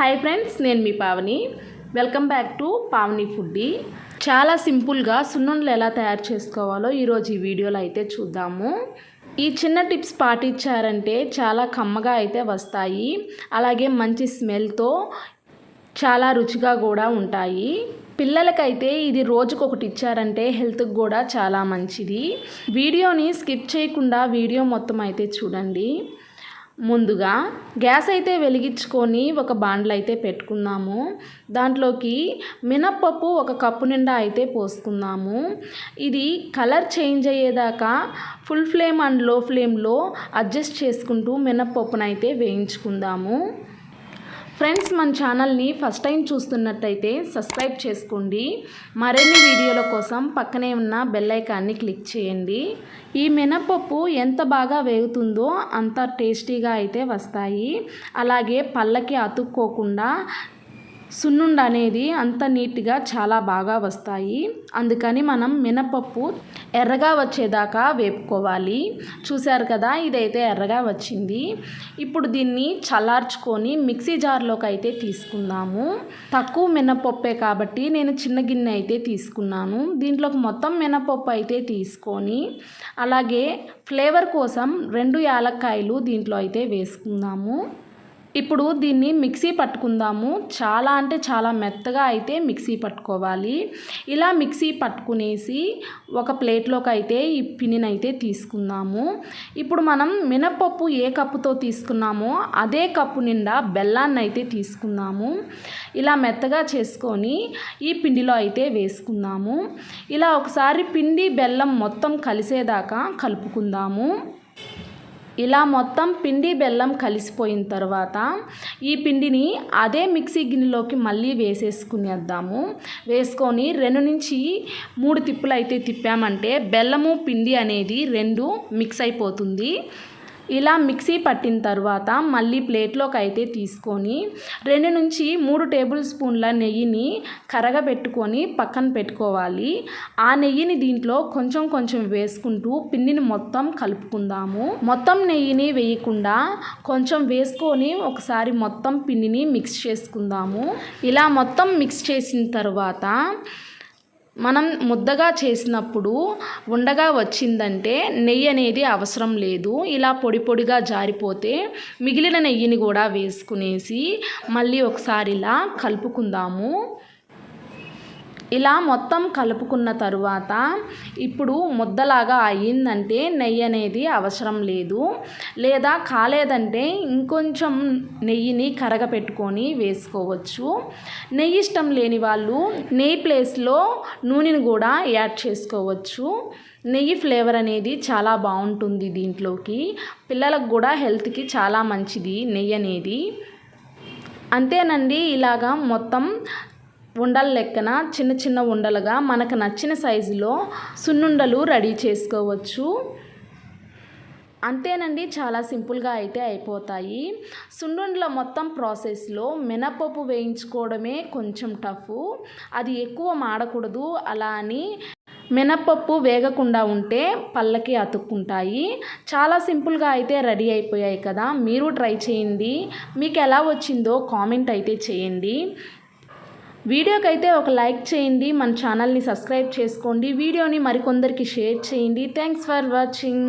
Hi friends నేను మీ Pavani. Welcome back to Pavani foodie చాలా సింపుల్గా సున్నుండలు ఎలా తయారు చేసుకోవాలో ఈరోజు ఈ వీడియోలో అయితే చూద్దాము. ఈ చిన్న టిప్స్ పాటించారంటే చాలా కమ్మగా అయితే వస్తాయి. అలాగే మంచి స్మెల్తో చాలా రుచిగా కూడా ఉంటాయి. పిల్లలకైతే ఇది రోజుకొకటి ఇచ్చారంటే హెల్త్కి కూడా చాలా మంచిది. వీడియోని స్కిప్ చేయకుండా వీడియో మొత్తం అయితే చూడండి. ముందుగా గ్యాస్ అయితే వెలిగించుకొని ఒక బాండ్లు అయితే పెట్టుకుందాము. దాంట్లోకి మినప్పప్పు ఒక కప్పు నిండా అయితే పోసుకుందాము. ఇది కలర్ చేంజ్ అయ్యేదాకా ఫుల్ ఫ్లేమ్ అండ్లో ఫ్లేమ్లో అడ్జస్ట్ చేసుకుంటూ మినప్పప్పునైతే వేయించుకుందాము. ఫ్రెండ్స్ మన ఛానల్ని ఫస్ట్ టైం చూస్తున్నట్టయితే సబ్స్క్రైబ్ చేసుకోండి. మరిన్ని వీడియోల కోసం పక్కనే ఉన్న బెల్లైకాన్ని క్లిక్ చేయండి. ఈ మినపప్పు ఎంత బాగా వేగుతుందో అంత టేస్టీగా అయితే వస్తాయి. అలాగే పళ్ళకి అతుక్కోకుండా సున్నుండ అనేది అంత నీట్గా చాలా బాగా వస్తాయి. అందుకని మనం మినపప్పు ఎర్రగా వచ్చేదాకా వేపుకోవాలి. చూశారు కదా ఇదైతే ఎర్రగా వచ్చింది. ఇప్పుడు దీన్ని చల్లార్చుకొని మిక్సీ జార్లోకి అయితే తీసుకుందాము. తక్కువ మినపప్పే కాబట్టి నేను చిన్న గిన్నె అయితే తీసుకున్నాను. దీంట్లోకి మొత్తం మినపప్పు అయితే తీసుకొని అలాగే ఫ్లేవర్ కోసం రెండు యాలక్కాయలు దీంట్లో అయితే వేసుకుందాము. ఇప్పుడు దీన్ని మిక్సీ పట్టుకుందాము. చాలా అంటే చాలా మెత్తగా అయితే మిక్సీ పట్టుకోవాలి. ఇలా మిక్సీ పట్టుకునేసి ఒక ప్లేట్లోకి అయితే ఈ పిన్నిని తీసుకుందాము. ఇప్పుడు మనం మినపప్పు ఏ కప్పుతో తీసుకున్నామో అదే కప్పు నిండా బెల్లాన్ని అయితే తీసుకుందాము. ఇలా మెత్తగా చేసుకొని ఈ పిండిలో అయితే వేసుకుందాము. ఇలా ఒకసారి పిండి బెల్లం మొత్తం కలిసేదాకా కలుపుకుందాము. ఇలా మొత్తం పిండి బెల్లం కలిసిపోయిన తర్వాత ఈ పిండిని అదే మిక్సీ గిన్నెలోకి మళ్ళీ వేసేసుకునేద్దాము. వేసుకొని రెండు నుంచి మూడు తిప్పులు అయితే తిప్పామంటే బెల్లము పిండి అనేది రెండు మిక్స్ అయిపోతుంది. ఇలా మిక్సీ పట్టిన తర్వాత మళ్ళీ ప్లేట్లోకి అయితే తీసుకొని రెండు నుంచి మూడు టేబుల్ స్పూన్ల నెయ్యిని కరగబెట్టుకొని పక్కన పెట్టుకోవాలి. ఆ నెయ్యిని దీంట్లో కొంచెం కొంచెం వేసుకుంటూ పిండిని మొత్తం కలుపుకుందాము. మొత్తం నెయ్యిని వేయకుండా కొంచెం వేసుకొని ఒకసారి మొత్తం పిండిని మిక్స్ చేసుకుందాము. ఇలా మొత్తం మిక్స్ చేసిన తర్వాత మనం ముద్దగా చేసినప్పుడు ఉండగా వచ్చిందంటే నెయ్యి అనేది అవసరం లేదు. ఇలా పొడి పొడిగా జారిపోతే మిగిలిన నెయ్యిని కూడా వేసుకునేసి మళ్ళీ ఒకసారి ఇలా కలుపుకుందాము. ఇలా మొత్తం కలుపుకున్న తరువాత ఇప్పుడు ముద్దలాగా అయ్యిందంటే నెయ్యి అనేది అవసరం లేదు. లేదా కాలేదంటే ఇంకొంచెం నెయ్యిని కరగపెట్టుకొని వేసుకోవచ్చు. నెయ్యి ఇష్టం లేని వాళ్ళు నెయ్యి ప్లేస్లో నూనెని కూడా యాడ్ చేసుకోవచ్చు. నెయ్యి ఫ్లేవర్ అనేది చాలా బాగుంటుంది దీంట్లోకి. పిల్లలకు కూడా హెల్త్కి చాలా మంచిది నెయ్యి అనేది. అంతేనండి ఇలాగా మొత్తం ఉండల లెక్కన చిన్న చిన్న ఉండలుగా మనకు నచ్చిన సైజులో సున్నుండలు రెడీ చేసుకోవచ్చు. అంతేనండి చాలా సింపుల్గా అయితే అయిపోతాయి. సున్నుండల మొత్తం ప్రాసెస్లో మినపప్పు వేయించుకోవడమే కొంచెం టఫ్. అది ఎక్కువ మాడకూడదు అలా అని మినపప్పు వేగకుండా ఉంటే పళ్ళకి అతుక్కుంటాయి. చాలా సింపుల్గా అయితే రెడీ అయిపోయాయి కదా మీరు ట్రై చేయండి. మీకు ఎలా వచ్చిందో కామెంట్ అయితే చేయండి. వీడియోకి అయితే ఒక లైక్ చేయండి మన ఛానల్ని సబ్స్క్రైబ్ చేసుకోండి వీడియోని మరికొందరికి షేర్ చేయండి. Thanks for watching